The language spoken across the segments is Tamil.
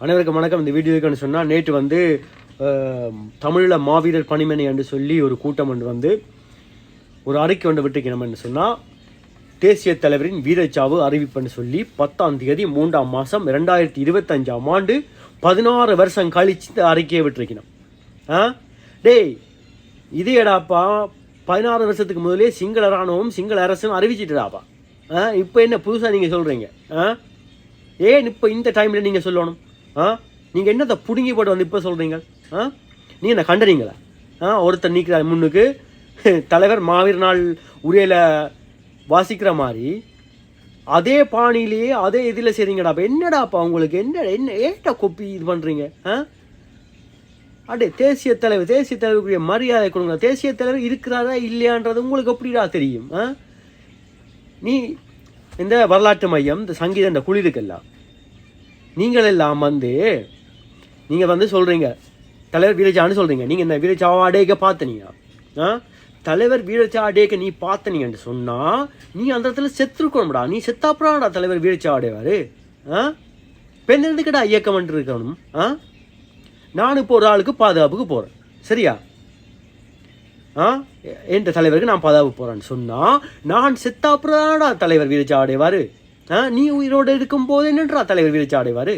அனைவருக்கும் வணக்கம். இந்த வீடியோக்குன்னு சொன்னால் நேற்று வந்து தமிழில் மாவீரர் பணிமனை என்று சொல்லி ஒரு கூட்டம் ஒன்று வந்து ஒரு அறிக்கை ஒன்று விட்டுக்கணும்னு சொன்னால் தேசிய தலைவரின் வீரச்சாவு அறிவிப்புன்னு சொல்லி பத்தாம் தேதி மூன்றாம் மாதம் ரெண்டாயிரத்தி இருபத்தஞ்சாம் ஆண்டு பதினாறு வருஷம் கழிச்சு இந்த அறிக்கையை விட்டுருக்கணும் ஆ? டேய் இது எடாப்பா பதினாறு வருஷத்துக்கு முதலே சிங்கள இராணுவம் சிங்கள அரசும் அறிவிச்சிட்டுடாப்பா ஆ? இப்போ என்ன புதுசாக நீங்கள் சொல்கிறீங்க ஆ? ஏன் இப்போ இந்த டைமில் நீங்கள் சொல்லணும்? ஆ? நீங்கள் என்னத்தை பிடுங்கி போட்டு வந்து இப்போ சொல்கிறீங்க ஆ? நீங்கள் என்ன கண்டனீங்களா ஆ? ஒருத்தர் நீக்கிறார் முன்னுக்கு. தலைவர் மாவீர் நாள் உரையில் வாசிக்கிற மாதிரி அதே பாணியிலேயே அதே இதில் செய்கிறீங்கடா அப்போ. என்னடாப்பா உங்களுக்கு? என்ன என்ன ஏட்டா கொப்பி இது பண்ணுறீங்க ஆ? அடே தேசிய தலைவர் தேசிய தலைவருக்குரிய மரியாதை கொடுங்க. தேசிய தலைவர் இருக்கிறாரா இல்லையான்றது உங்களுக்கு எப்படிடா தெரியும்? ஆ? நீ இந்த வரலாற்று மையம் இந்த சங்கீத இந்த குளிருக்கெல்லாம் நீங்கள் எல்லாம் வந்து நீங்கள் வந்து சொல்கிறீங்க தலைவர் வீரச்சான்னு சொல்கிறீங்க நீங்கள் இந்த வீரச்சாவா அடேக்க பார்த்தனீங்க ஆ? தலைவர் வீரச்சா அடேக்க நீ பார்த்தனீங்கன்னு சொன்னால் நீ அந்த இடத்துல செத்துருக்கணும்டா. நீ செத்தாப்புறாடா தலைவர் வீரச்சா அடைவார் ஆ? பெண் எதுக்குடா இயக்கம் இருக்கணும். ஆ? நான் இப்போ ஒரு ஆளுக்கு பாதுகாப்புக்கு போகிறேன் சரியா? ஆ? என்ற தலைவருக்கு நான் பாதுகாப்பு போகிறேன்னு சொன்னால் நான் செத்தாப்புறாடா தலைவர் வீரச்சா அடைவார் ஆ நீ உயிரோடு இருக்கும்போது என்னன்றா தலைவர் வீழ்ச்சி அடைவார்?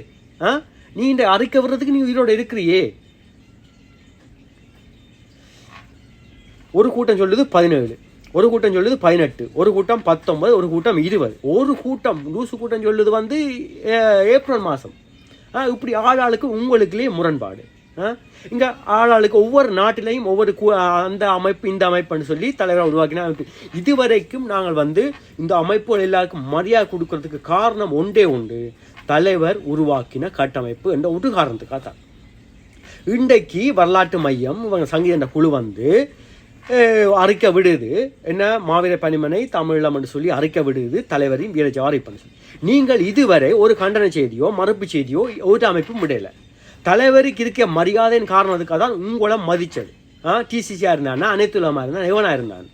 ஆ நீ இந்த அறிக்கை வர்றதுக்கு நீ உயிரோடு இருக்கிறியே. ஒரு கூட்டம் சொல்லுது பதினேழு ஒரு கூட்டம் சொல்லுது பதினெட்டு ஒரு கூட்டம் பத்தொன்பது ஒரு கூட்டம் இருபது. ஒரு கூட்டம் லூசு கூட்டம் சொல்லுது வந்து ஏப்ரல் மாதம் இப்படி ஆளாளுக்கு உங்களுக்குலேயே முரண்பாடு. இங்கே ஆளாளுக்கு ஒவ்வொரு நாட்டிலையும் ஒவ்வொரு அந்த அமைப்பு இந்த அமைப்புன்னு சொல்லி தலைவராக உருவாக்கின அமைப்பு. இதுவரைக்கும் நாங்கள் வந்து இந்த அமைப்புகள் எல்லாருக்கும் மரியாதை கொடுக்கறதுக்கு காரணம் ஒன்றே உண்டு தலைவர் உருவாக்கின கட்டமைப்பு என்ற ஒரு காரணத்துக்காக தான் இன்றைக்கு வரலாற்று மையம் இவங்க சங்கீத என்ற குழு வந்து அரைக்க விடுது. என்ன? மாவீர பணிமனை தமிழம் சொல்லி அரைக்க விடுது தலைவரின் வீரஜாரி பண்ணி சொல்லி. நீங்கள் இதுவரை ஒரு கண்டன செய்தியோ மறுப்பு செய்தியோ ஒரு அமைப்பும் விடலை. தலைவருக்கு இருக்க மரியாதையின் காரணத்துக்காக தான் உங்களை மதித்தது ஆ டிசிசியாக இருந்தானா அனைத்துலமாக இருந்தான் இவனாக இருந்தான்.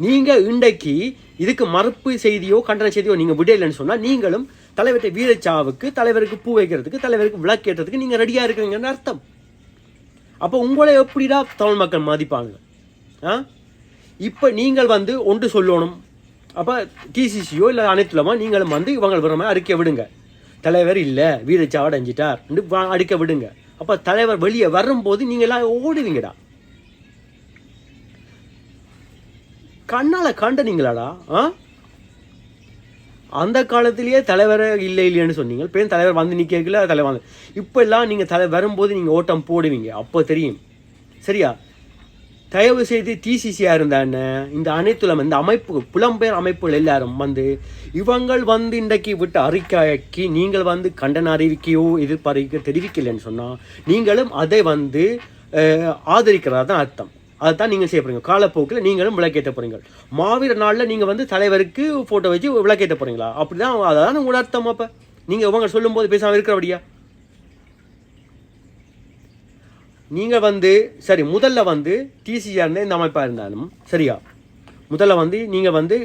நீங்கள் இன்றைக்கு இதுக்கு மறுப்பு செய்தியோ கண்டன செய்தியோ நீங்கள் விடலைன்னு சொன்னால் நீங்களும் தலைவர்கிட்ட வீரச்சாவுக்கு தலைவருக்கு பூ வைக்கிறதுக்கு தலைவருக்கு விளக்கேற்றதுக்கு நீங்கள் ரெடியாக இருக்கிறீங்கன்னு அர்த்தம். அப்போ உங்களை எப்படிடா தமிழ் மக்கள் மதிப்பாங்க? ஆ? இப்போ நீங்கள் வந்து ஒன்று சொல்லணும். அப்போ டிசிசியோ இல்லை அனைத்துலமா நீங்களும் வந்து இவங்க விரும்ப மாதிரி அறிக்கை விடுங்க. தலைவர் இல்லை வீடு சாவடைஞ்சிட்டார். அடிக்க விடுங்க. அப்போ தலைவர் வெளியே வரும்போது நீங்கள் எல்லாம் ஓடுவீங்கடா. கண்ணால் கண்டனீங்களாடா ஆ? அந்த காலத்திலேயே தலைவர் இல்லை இல்லைன்னு சொன்னீங்க. பேர் தலைவர் வந்து நிற்கல தலைவர் வந்து இப்போ எல்லாம் நீங்கள் தலை வரும்போது நீங்கள் ஓட்டம் போடுவீங்க. அப்போ தெரியும். சரியா? தயவு செய்து டிசிசியாக இருந்தானே இந்த அனைத்துலம் இந்த அமைப்பு புலம்பெயர் அமைப்புகள் எல்லாரும் வந்து இவங்கள் வந்து இன்றைக்கு விட்டு அறிக்கைக்கு நீங்கள் வந்து கண்டன அறிவிக்கையோ எதிர்ப்பறிக்க தெரிவிக்கலைன்னு சொன்னால் நீங்களும் அதை வந்து ஆதரிக்கிறதா தான் அர்த்தம். அதுதான் நீங்கள் செய்ய போறீங்க. காலப்போக்கில் நீங்களும் விளக்கேற்ற போகிறீங்க மாவீர நாளில் நீங்கள் வந்து தலைவருக்கு ஃபோட்டோ வச்சு விளக்கேற்ற போறீங்களா? அப்படிதான் அதான் உங்களோட அர்த்தம் அப்போ. நீங்கள் உங்க சொல்லும்போது பேசாமல் இருக்கிறபடியா? நீங்கள் வந்து சரி முதல்ல வந்து டிசியாக இந்த அமைப்பாக இருந்தாலும் சரியா? முதல்ல வந்து நீங்கள் வந்து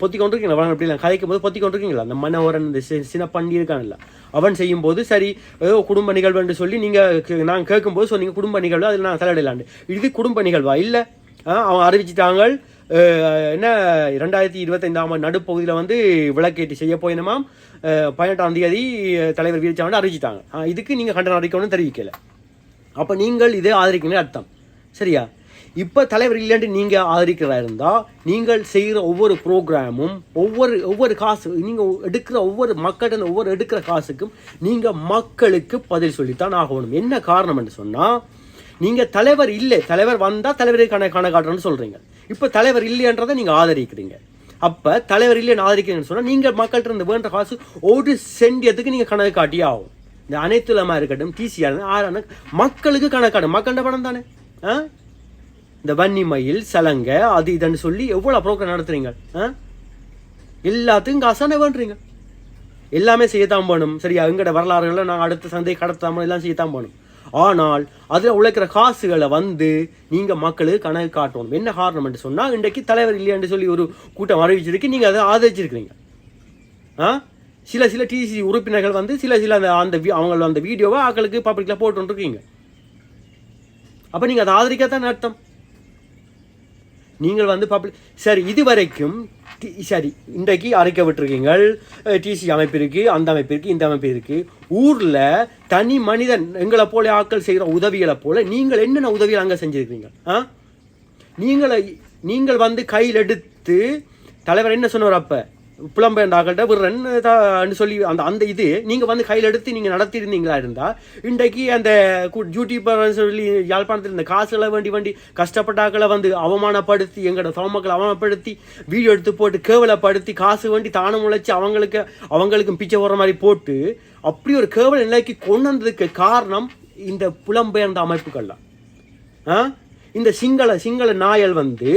பொத்தி கொண்டிருக்கீங்களா? வளங்க அப்படி கதைக்கும் போது பொத்தி கொண்டிருக்கீங்களா? அந்த மனோரன் இந்த சி- பண்ணி இருக்கான்ல அவன் செய்யும்போது சரி ஏதோ குடும்ப நிகழ்வுன்னு சொல்லி நீங்கள் நாங்கள் கேட்கும்போது சொன்னீங்க குடும்ப நிகழ்வு அதில் நான் தலையிடலான்னு இது குடும்ப நிகழ்வா? இல்லை. அவங்க அறிவிச்சிட்டாங்க என்ன ரெண்டாயிரத்தி இருபத்தைந்தாம் ஆண்டு நடுப்பகுதியில் வந்து விளக்கேட்டு செய்ய போயினமாம். பதினெட்டாம் தேதி தலைவர் வீழ்ச்சாண்டு அறிவிச்சிட்டாங்க. இதுக்கு நீங்கள் கண்டனம் அறிக்கணும்னு தெரிவிக்கலை. அப்போ நீங்கள் இதை ஆதரிக்கணும்னு அர்த்தம். சரியா? இப்போ தலைவர் இல்லைன்ட்டு நீங்கள் ஆதரிக்கிறதா இருந்தால் நீங்கள் செய்கிற ஒவ்வொரு ப்ரோக்ராமும் ஒவ்வொரு ஒவ்வொரு காசு நீங்கள் எடுக்கிற ஒவ்வொரு மக்கள்கிட்ட ஒவ்வொரு எடுக்கிற காசுக்கும் நீங்கள் மக்களுக்கு பதில் சொல்லித்தான் ஆகணும். என்ன காரணம் என்று சொன்னால் நீங்கள் தலைவர் இல்லை தலைவர் வந்தால் தலைவரை கண காட்டுறோன்னு சொல்கிறீங்க இப்போ தலைவர் இல்லைன்றதை நீங்கள் ஆதரிக்கிறீங்க. அப்போ தலைவர் இல்லைன்னு ஆதரிக்கிறீங்கன்னு சொன்னால் நீங்கள் மக்கள்கிட்ட இருந்து வேண்ட காசு ஒரு சென்டியத்துக்கு நீங்கள் கணக்கு காட்டியே ஆகும் இந்த அனைத்துலமாக இருக்கட்டும் டிசிஆர் ஆறான மக்களுக்கு கணக்காடும். மக்கண்ட படம் தானே? ஆ? இந்த வன்னி மயில் சலங்க அது இதுன்னு சொல்லி எவ்வளோ ப்ரோக்ராம் நடத்துறீங்க? ஆ? எல்லாத்துக்கும் காசானே பண்ணுறீங்க எல்லாமே செய்யத்தான் போகணும் சரியா? எங்கட வரலாறுகளை நான் அடுத்த சந்தை கடத்தாமல் எல்லாம் செய்யத்தான் போகணும் ஆனால் அதில் உழைக்கிற காசுகளை வந்து நீங்கள் மக்களுக்கு கணக்கு காட்டணும். என்ன காரணம் சொன்னால் இன்றைக்கு தலைவர் இல்லையான்னு சொல்லி ஒரு கூட்டம் அறிவிச்சிருக்கு. நீங்கள் அதை ஆதரிச்சிருக்கிறீங்க. ஆ? சில சில டிசி உறுப்பினர்கள் வந்து சில சில அந்த அந்த அவங்க அந்த வீடியோவை ஆக்களுக்கு பப்ளிக்கில் போட்டுருக்கீங்க. அப்போ நீங்கள் அதை ஆதரிக்கத்தான் அர்த்தம்? நீங்கள் வந்து பப்ளிக் சரி இது வரைக்கும் டி- சரி இன்றைக்கு அரைக்க விட்டுருக்கீங்கள். டிசி அமைப்பு இருக்குது அந்த அமைப்பு இருக்குது இந்த அமைப்பு இருக்குது ஊரில் தனி மனிதன் எங்களை போல ஆட்கள் செய்கிற உதவிகளை போல நீங்கள் என்னென்ன உதவிகள் அங்கே செஞ்சிருக்கீங்க ஆ? நீங்களை நீங்கள் வந்து கையில் எடுத்து தலைவர் என்ன சொன்னார் அப்போ? புலம்பெயர்ந்தாக்கள்கிட்ட தான் சொல்லி அந்த அந்த இது நீங்கள் வந்து கையில் எடுத்து நீங்கள் நடத்தியிருந்தீங்களா இருந்தால் இன்றைக்கு அந்த டியூட்டி சொல்லி யாழ்ப்பாணத்தில் இந்த காசுகளை வேண்டி வேண்டி கஷ்டப்பட்டாக்களை வந்து அவமானப்படுத்தி எங்களோட சோமக்களை அவமானப்படுத்தி வீடியோ எடுத்து போட்டு கேவலப்படுத்தி காசு வேண்டி தானம் உழைச்சி அவங்களுக்கு அவங்களுக்கும் பிச்சை போடுற மாதிரி போட்டு அப்படி ஒரு கேவல நிலைக்கு கொண்டு வந்ததுக்கு காரணம் இந்த புலம்பெயர்ந்த அமைப்புகள்லாம் ஆ? இந்த சிங்கள சிங்கள நாயல் வந்து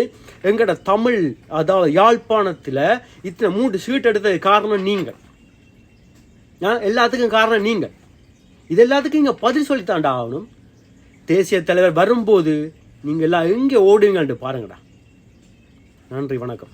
எங்கட தமிழ் அதாவது யாழ்ப்பாணத்தில் இத்தனை மூன்று சீட் எடுத்தது காரணம் நீங்கள். எல்லாத்துக்கும் காரணம் நீங்கள். இது எல்லாத்துக்கும் இங்கே பதில் சொல்லித்தாண்டா ஆகணும். தேசிய தலைவர் வரும்போது நீங்கள் எல்லாம் எங்கே ஓடுங்கள்ட்டு பாருங்கடா. நன்றி வணக்கம்.